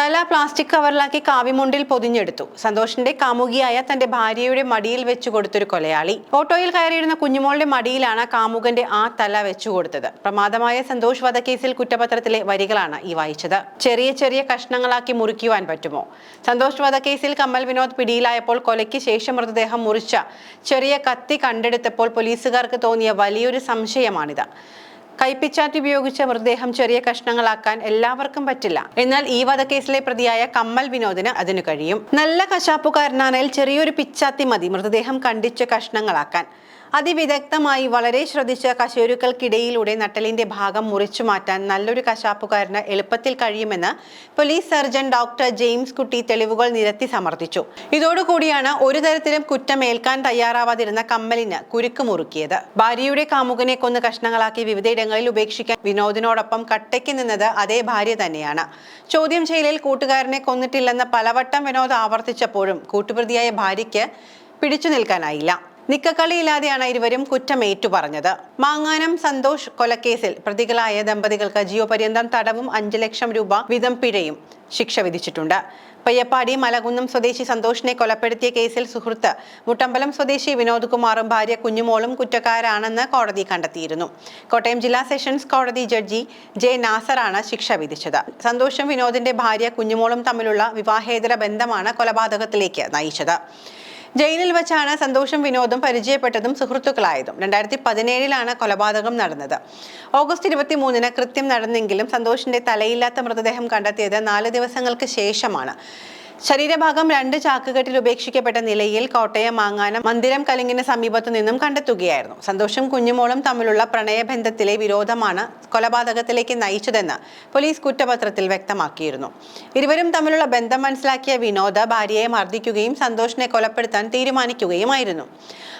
തല പ്ലാസ്റ്റിക് കവറിലാക്കി കാവിമുണ്ടിൽ പൊതിഞ്ഞെടുത്തു. സന്തോഷിന്റെ കാമുകിയായ തന്റെ ഭാര്യയുടെ മടിയിൽ വെച്ചു കൊടുത്തൊരു കൊലയാളി. ഓട്ടോയിൽ കയറിയിരുന്ന കുഞ്ഞുമോളുടെ മടിയിലാണ് കാമുകന്റെ ആ തല വെച്ചു കൊടുത്തത്. പ്രമാദമായ സന്തോഷ് വധക്കേസിൽ കുറ്റപത്രത്തിലെ വരികളാണ് ഈ വായിച്ചത്. ചെറിയ ചെറിയ കഷ്ണങ്ങളാക്കി മുറിക്കുവാൻ പറ്റുമോ? സന്തോഷ് വധക്കേസിൽ കമ്മൽ വിനോദ് പിടിയിലായപ്പോൾ കൊലയ്ക്ക് ശേഷം മൃതദേഹം മുറിച്ച ചെറിയ കത്തി കണ്ടെടുത്തപ്പോൾ പോലീസുകാർക്ക് തോന്നിയ വലിയൊരു സംശയമാണിത്. കൈപ്പിച്ചാറ്റി ഉപയോഗിച്ച മൃതദേഹം ചെറിയ കഷ്ണങ്ങളാക്കാൻ എല്ലാവർക്കും പറ്റില്ല. എന്നാൽ ഈ വധക്കേസിലെ പ്രതിയായ കമ്മൽ വിനോദിന് അതിന് കഴിയും. നല്ല കശാപ്പുകാരനാണെങ്കിൽ ചെറിയൊരു പിച്ചാത്തി മതി മൃതദേഹം കണ്ടിച്ച് കഷ്ണങ്ങളാക്കാൻ. അതിവിദഗ്ധമായി വളരെ ശ്രദ്ധിച്ച കശേരുക്കൾക്കിടയിലൂടെ നട്ടലിന്റെ ഭാഗം മുറിച്ചു മാറ്റാൻ നല്ലൊരു കശാപ്പുകാരന് എളുപ്പത്തിൽ കഴിയുമെന്ന് പോലീസ് സർജൻ ഡോക്ടർ ജെയിംസ് കുട്ടി തെളിവുകൾ നിരത്തി സമർത്ഥിച്ചു. ഇതോടുകൂടിയാണ് ഒരു തരത്തിലും കുറ്റമേൽക്കാൻ തയ്യാറാവാതിരുന്ന കമ്മലിന് കുരുക്ക് മുറുക്കിയത്. ഭാര്യയുടെ കാമുകനെ കൊന്ന് കഷ്ണങ്ങളാക്കി വിവിധയിടങ്ങളിൽ ഉപേക്ഷിക്കാൻ വിനോദിനോടൊപ്പം കട്ടയ്ക്ക് നിന്നത് അതേ ഭാര്യ തന്നെയാണ്. ചോദ്യം ചെയ്യലിൽ കൂട്ടുകാരനെ കൊന്നിട്ടില്ലെന്ന് പലവട്ടം വിനോദ് ആവർത്തിച്ചപ്പോഴും കൂട്ടുപ്രതിയായ ഭാര്യയ്ക്ക് പിടിച്ചു നിൽക്കാനായില്ല. നിക്കക്കളിയില്ലാതെയാണ് ഇരുവരും കുറ്റം ഏറ്റുപറഞ്ഞത് മാങ്ങാനം സന്തോഷ് കൊലക്കേസിൽ പ്രതികളായ ദമ്പതികൾക്ക് ജീവപര്യന്തം തടവും അഞ്ചു ലക്ഷം രൂപ വീതം പിഴയും ശിക്ഷ വിധിച്ചിട്ടുണ്ട്. പയ്യപ്പാടി മലകുന്നം സ്വദേശി സന്തോഷിനെ കൊലപ്പെടുത്തിയ കേസിൽ സുഹൃത്ത് മുട്ടമ്പലം സ്വദേശി വിനോദ് കുമാറും ഭാര്യ കുഞ്ഞുമോളും കുറ്റക്കാരാണെന്ന് കോടതി കണ്ടെത്തിയിരുന്നു. കോട്ടയം ജില്ലാ സെഷൻസ് കോടതി ജഡ്ജി ജെ നാസറാണ് ശിക്ഷ വിധിച്ചത്. സന്തോഷും വിനോദിന്റെ ഭാര്യ കുഞ്ഞുമോളും തമ്മിലുള്ള വിവാഹേതര ബന്ധമാണ് കൊലപാതകത്തിലേക്ക് നയിച്ചത്. ജയിലിൽ വെച്ചാണ് സന്തോഷം വിനോദും പരിചയപ്പെട്ടതും സുഹൃത്തുക്കളായതും. രണ്ടായിരത്തി പതിനേഴിലാണ് കൊലപാതകം നടന്നത്. ഓഗസ്റ്റ് ഇരുപത്തി മൂന്നിന് കൃത്യം നടന്നെങ്കിലും സന്തോഷിന്റെ തലയില്ലാത്ത മൃതദേഹം കണ്ടെത്തിയത് നാല് ദിവസങ്ങൾക്ക് ശേഷമാണ്. ശരീരഭാഗം രണ്ട് ചാക്കുകെട്ടിൽ ഉപേക്ഷിക്കപ്പെട്ട നിലയിൽ കോട്ടയം മാങ്ങാനം മന്ദിരം കലിങ്ങിന് സമീപത്തു നിന്നും കണ്ടെത്തുകയായിരുന്നു. സന്തോഷം കുഞ്ഞുമോളും തമ്മിലുള്ള പ്രണയബന്ധത്തിലെ വിരോധമാണ് കൊലപാതകത്തിലേക്ക് നയിച്ചതെന്ന് പോലീസ് കുറ്റപത്രത്തിൽ വ്യക്തമാക്കിയിരുന്നു. ഇരുവരും തമ്മിലുള്ള ബന്ധം മനസ്സിലാക്കിയ വിനോദ ഭാര്യയെ മർദ്ദിക്കുകയും സന്തോഷിനെ കൊലപ്പെടുത്താൻ തീരുമാനിക്കുകയുമായിരുന്നു.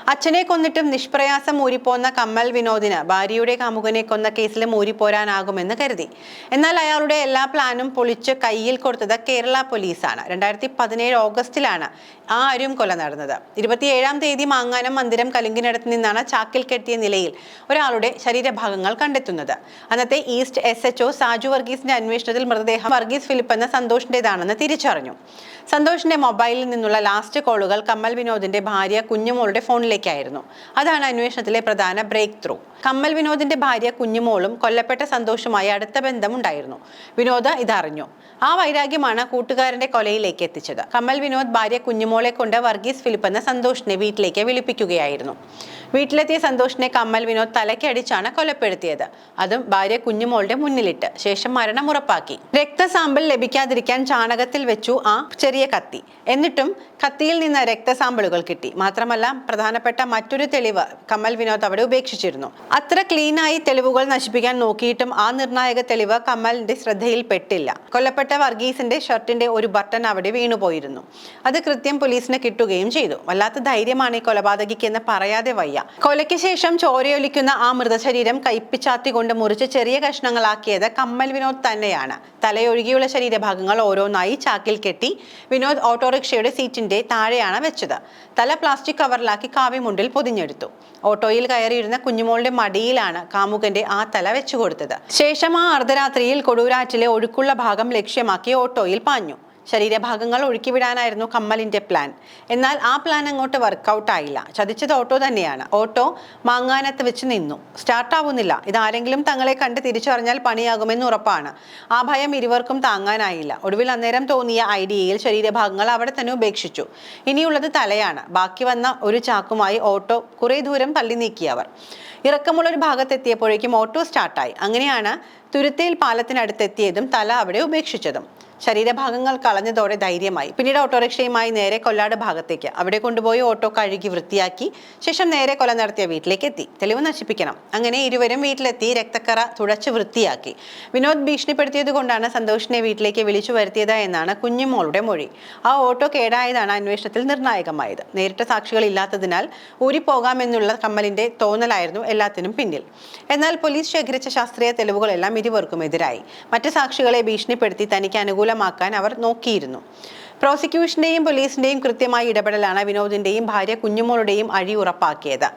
അച്ഛനെ കൊന്നിട്ടും നിഷ്പ്രയാസം ഊരിപ്പോന്ന കമ്മൽ വിനോദിന് ഭാര്യയുടെ കാമുകനെ കൊന്ന കേസിലും ഊരിപ്പോരാനാകുമെന്ന് കരുതി. എന്നാൽ അയാളുടെ എല്ലാ പ്ലാനും പൊളിച്ച് കയ്യിൽ കൊടുത്തത് കേരള പോലീസാണ്. രണ്ടായിരത്തി പതിനേഴ് ഓഗസ്റ്റിലാണ് ആ അരും കൊല നടന്നത്. ഇരുപത്തിയേഴാം തീയതി മാങ്ങാനം മന്ദിരം കലുങ്കിനടുത്ത് നിന്നാണ് ചാക്കിൽ കെട്ടിയ നിലയിൽ ഒരാളുടെ ശരീരഭാഗങ്ങൾ കണ്ടെത്തുന്നത്. അന്നത്തെ ഈസ്റ്റ് എസ് എച്ച് സാജു വർഗീസിന്റെ അന്വേഷണത്തിൽ മൃതദേഹം വർഗീസ് ഫിലിപ്പ് എന്ന സന്തോഷിന്റേതാണെന്ന് തിരിച്ചറിഞ്ഞു. സന്തോഷിന്റെ മൊബൈലിൽ നിന്നുള്ള ലാസ്റ്റ് കോളുകൾ കമ്മൽ വിനോദിന്റെ ഭാര്യ കുഞ്ഞുമോളുടെ ഫോണിലേക്കായിരുന്നു. അതാണ് അന്വേഷണത്തിലെ പ്രധാന ബ്രേക്ക് ത്രൂ കമ്മൽ വിനോദിന്റെ ഭാര്യ കുഞ്ഞുമോളും കൊല്ലപ്പെട്ട സന്തോഷുമായി അടുത്ത ബന്ധമുണ്ടായിരുന്നു. വിനോദ ഇതറിഞ്ഞു. ആ വൈരാഗ്യമാണ് കൂട്ടുകാരന്റെ കൊലയിലേക്ക് എത്തിച്ചത് കമൽ വിനോദ് ഭാര്യ കുഞ്ഞുമോളെ കൊണ്ട് വർഗീസ് ഫിലിപ്പ് എന്ന സന്തോഷിനെ വീട്ടിലേക്ക് വിളിപ്പിക്കുകയായിരുന്നു. വീട്ടിലെത്തിയ സന്തോഷിനെ കമ്മൽ വിനോദ് തലയ്ക്കടിച്ചാണ് കൊലപ്പെടുത്തിയത്. അതും ഭാര്യ കുഞ്ഞുമോളുടെ മുന്നിലിട്ട്. ശേഷം മരണം ഉറപ്പാക്കി. രക്തസാമ്പിൾ ലഭിക്കാതിരിക്കാൻ ചാണകത്തിൽ വെച്ചു ആ ചെറിയ കത്തി. എന്നിട്ടും കത്തിയിൽ നിന്ന് രക്തസാമ്പിളുകൾ കിട്ടി. മാത്രമല്ല പ്രധാനപ്പെട്ട മറ്റൊരു തെളിവ് കമ്മൽ വിനോദ് അവിടെ ഉപേക്ഷിച്ചിരുന്നു. അത്ര ക്ലീനായി തെളിവുകൾ നശിപ്പിക്കാൻ നോക്കിയിട്ടും ആ നിർണായക തെളിവ് കമ്മലിന്റെ ശ്രദ്ധയിൽപ്പെട്ടില്ല. കൊല്ലപ്പെട്ട വർഗീസിന്റെ ഷർട്ടിന്റെ ഒരു ബട്ടൺ അവിടെ വീണുപോയിരുന്നു അത് കൃത്യം പോലീസിന് കിട്ടുകയും ചെയ്തു. വല്ലാത്ത ധൈര്യമാണ് ഈ കൊലപാതകിക്ക് എന്ന് പറയാതെ വയ്യ. കൊലയ്ക്ക് ശേഷം ചോരയൊലിക്കുന്ന ആ മൃതശരീരം കൈപ്പിച്ചാത്തി കൊണ്ട് മുറിച്ച് ചെറിയ കഷ്ണങ്ങളാക്കിയത് കമ്മൽ വിനോദ് തന്നെയാണ്. തലയൊഴുകിയുള്ള ശരീരഭാഗങ്ങൾ ഓരോന്നായി ചാക്കിൽ കെട്ടി വിനോദ് ഓട്ടോറിക്ഷയുടെ സീറ്റിന്റെ താഴെയാണ് വെച്ചത്. തല പ്ലാസ്റ്റിക് കവറിലാക്കി കാവിമുണ്ടിൽ പൊതിഞ്ഞെടുത്തു. ഓട്ടോയിൽ കയറിയിരുന്ന കുഞ്ഞുമോളുടെ മടിയിലാണ് കാമുകന്റെ ആ തല വെച്ചുകൊടുത്തത്. ശേഷം ആ അർദ്ധരാത്രിയിൽ കൊടൂരാറ്റിലെ ഒഴുക്കുള്ള ഭാഗം ലക്ഷ്യമാക്കി ഓട്ടോയിൽ പാഞ്ഞു. ശരീരഭാഗങ്ങൾ ഒഴുക്കിവിടാനായിരുന്നു കമ്മലിന്റെ പ്ലാൻ എന്നാൽ ആ പ്ലാൻ അങ്ങോട്ട് വർക്കൗട്ട് ആയില്ല. ചതിച്ചത് ഓട്ടോ തന്നെയാണ്. ഓട്ടോ മാങ്ങാനത്ത് വെച്ച് നിന്നു. സ്റ്റാർട്ട് ആവുന്നില്ല. ഇതാരെങ്കിലും തങ്ങളെ കണ്ട് തിരിച്ചറിഞ്ഞാൽ പണിയാകുമെന്ന് ഉറപ്പാണ്. ആ ഭയം ഇരുവർക്കും താങ്ങാനായില്ല. ഒടുവിൽ അന്നേരം തോന്നിയ ഐഡിയയിൽ ശരീരഭാഗങ്ങൾ അവിടെ തന്നെ ഉപേക്ഷിച്ചു. ഇനിയുള്ളത് തലയാണ്. ബാക്കി വന്ന ഒരു ചാക്കുമായി ഓട്ടോ കുറേ ദൂരം തള്ളി നീക്കിയവർ. ഇറക്കമുള്ള ഒരു ഭാഗത്തെത്തിയപ്പോഴേക്കും ഓട്ടോ സ്റ്റാർട്ടായി അങ്ങനെയാണ് തുരുത്തേൽ പാലത്തിനടുത്തെത്തിയതും തല അവിടെ ഉപേക്ഷിച്ചതും. ശരീരഭാഗങ്ങൾ കളഞ്ഞതോടെ ധൈര്യമായി. പിന്നീട് ഓട്ടോറിക്ഷയുമായി നേരെ കൊല്ലാട് ഭാഗത്തേക്ക്. അവിടെ കൊണ്ടുപോയി ഓട്ടോ കഴുകി വൃത്തിയാക്കി ശേഷം നേരെ കൊല നടത്തിയ വീട്ടിലേക്ക് എത്തി തെളിവ് നശിപ്പിക്കണം. അങ്ങനെ ഇരുവരും വീട്ടിലെത്തി രക്തക്കറ തുടച്ച് വൃത്തിയാക്കി. വിനോദ് ഭീഷണിപ്പെടുത്തിയത് കൊണ്ടാണ് സന്തോഷിനെ വീട്ടിലേക്ക് വിളിച്ചു വരുത്തിയത് എന്നാണ് കുഞ്ഞുമോളുടെ മൊഴി. ആ ഓട്ടോ കേടായതാണ് അന്വേഷണത്തിൽ നിർണായകമായത്. നേരിട്ട സാക്ഷികൾ ഇല്ലാത്തതിനാൽ ഊരിപ്പോകാമെന്നുള്ള കമ്മലിന്റെ തോന്നലായിരുന്നു എല്ലാത്തിനും പിന്നിൽ. എന്നാൽ പോലീസ് ശേഖരിച്ച ശാസ്ത്രീയ തെളിവുകളെല്ലാം ഇരുവർക്കും എതിരായി. മറ്റ് സാക്ഷികളെ ഭീഷണിപ്പെടുത്തി തനിക്ക് അനുകൂലമാക്കാൻ അവർ നോക്കിയിരുന്നു. പ്രോസിക്യൂഷന്റെയും പോലീസിന്റെയും കൃത്യമായ ഇടപെടലാണ് വിനോദിന്റെയും ഭാര്യ കുഞ്ഞുമോളുടെയും അഴി ഉറപ്പാക്കിയത്.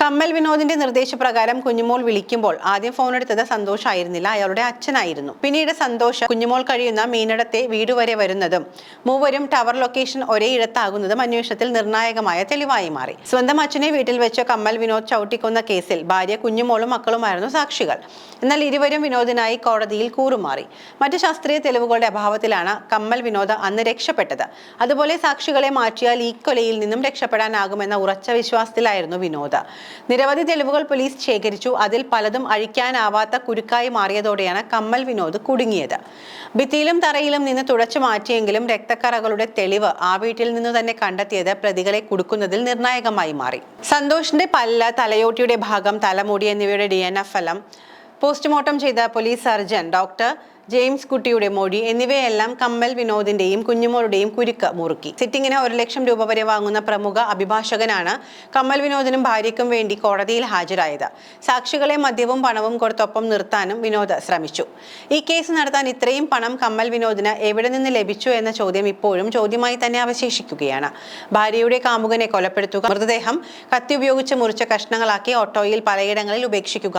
കമ്മൽ വിനോദിന്റെ നിർദ്ദേശപ്രകാരം കുഞ്ഞുമോൾ വിളിക്കുമ്പോൾ ആദ്യം ഫോൺ എടുത്തത് സന്തോഷ് ആയിരുന്നില്ല അയാളുടെ അച്ഛനായിരുന്നു. പിന്നീട് സന്തോഷ് കുഞ്ഞുമോൾ കഴിയുന്ന മീനടത്തെ വീട് വരെ വരുന്നതും മൂവരും ടവർ ലൊക്കേഷൻ ഒരേ ഇടത്താകുന്നതും അന്വേഷണത്തിൽ നിർണായകമായ തെളിവായി മാറി. സ്വന്തം അച്ഛനെ വീട്ടിൽ വെച്ച് കമ്മൽ വിനോദ് ചവിട്ടിക്കൊന്ന കേസിൽ ഭാര്യ കുഞ്ഞുമോളും മക്കളുമായിരുന്നു സാക്ഷികൾ. എന്നാൽ ഇരുവരും വിനോദിനായി കോടതിയിൽ കൂറുമാറി. മറ്റ് ശാസ്ത്രീയ തെളിവുകളുടെ അഭാവത്തിലാണ് കമ്മൽ വിനോദ് അന്ന് രക്ഷപ്പെട്ടത്. അതുപോലെ സാക്ഷികളെ മാറ്റിയാൽ ഈ കൊലയിൽ നിന്നും രക്ഷപ്പെടാനാകുമെന്ന ഉറച്ച വിശ്വാസത്തിലായിരുന്നു വിനോദ്. നിരവധി തെളിവുകൾ പോലീസ് ശേഖരിച്ചു. അതിൽ പലതും അഴിക്കാനാവാത്ത കുരുക്കായി മാറിയതോടെയാണ് കമ്മൽ വിനോദ് കുടുങ്ങിയത്. ഭിത്തിയിലും തറയിലും നിന്ന് തുടച്ചു മാറ്റിയെങ്കിലും രക്തക്കറകളുടെ തെളിവ് ആ വീട്ടിൽ നിന്ന് തന്നെ കണ്ടെത്തിയത് പ്രതികളെ കുടുക്കുന്നതിൽ നിർണായകമായി മാറി. സന്തോഷിന്റെ പല്ല തലയോട്ടിയുടെ ഭാഗം തലമുടി എന്നിവയുടെ ഡി ഫലം. പോസ്റ്റ്മോർട്ടം ചെയ്ത പോലീസ് സർജൻ ഡോക്ടർ ജെയിംസ് കുട്ടിയുടെ മൊഴി എന്നിവയെല്ലാം കമ്മൽ വിനോദിന്റെയും കുഞ്ഞുമോളുടെയും കുരുക്ക് മുറുക്കി. സിറ്റിങ്ങിന് ഒരു ലക്ഷം രൂപ വരെ വാങ്ങുന്ന പ്രമുഖ അഭിഭാഷകനാണ് കമ്മൽ വിനോദിനും ഭാര്യയ്ക്കും വേണ്ടി കോടതിയിൽ ഹാജരായത്. സാക്ഷികളെ മദ്യവും പണവും കൊടുത്തൊപ്പം നിർത്താനും വിനോദ് ശ്രമിച്ചു. ഈ കേസ് നടത്താൻ ഇത്രയും പണം കമ്മൽ വിനോദിന് എവിടെ നിന്ന് ലഭിച്ചു എന്ന ചോദ്യം ഇപ്പോഴും ചോദ്യമായി തന്നെ അവശേഷിക്കുകയാണ്. ഭാര്യയുടെ കാമുകനെ കൊലപ്പെടുത്തുക മൃതദേഹം കത്തി ഉപയോഗിച്ച് മുറിച്ച കഷ്ണങ്ങളാക്കി ഓട്ടോയിൽ പലയിടങ്ങളിൽ ഉപേക്ഷിക്കുക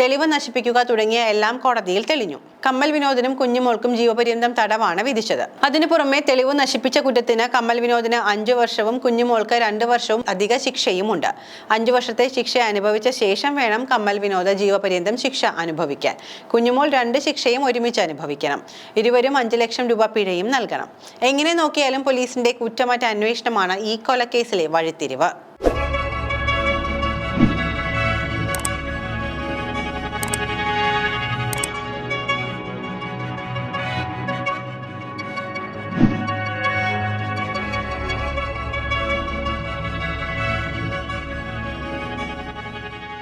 തെളിവ് നശിപ്പിക്കുക തുടങ്ങിയ എല്ലാം കോടതിയിൽ തെളിഞ്ഞു. കമ്മൽ വിനോദിനും കുഞ്ഞുമോൾക്കും ജീവപര്യന്തം തടവാണ് വിധിച്ചത്. അതിനു പുറമെ തെളിവ് നശിപ്പിച്ച കുറ്റത്തിന് കമ്മൽ വിനോദിന് അഞ്ചു വർഷവും കുഞ്ഞുമോൾക്ക് രണ്ടു വർഷവും അധിക ശിക്ഷയും ഉണ്ട് അഞ്ചു വർഷത്തെ ശിക്ഷ അനുഭവിച്ച ശേഷം വേണം കമ്മൽ വിനോദ ജീവപര്യന്തം ശിക്ഷ അനുഭവിക്കാൻ. കുഞ്ഞുമോൾ രണ്ട് ശിക്ഷയും ഒരുമിച്ച് അനുഭവിക്കണം. ഇരുവരും അഞ്ചു ലക്ഷം രൂപ പിഴയും നൽകണം. എങ്ങനെ നോക്കിയാലും പോലീസിന്റെ കുറ്റമറ്റ അന്വേഷണമാണ് ഈ കൊലക്കേസിലെ വഴിത്തിരിവ്.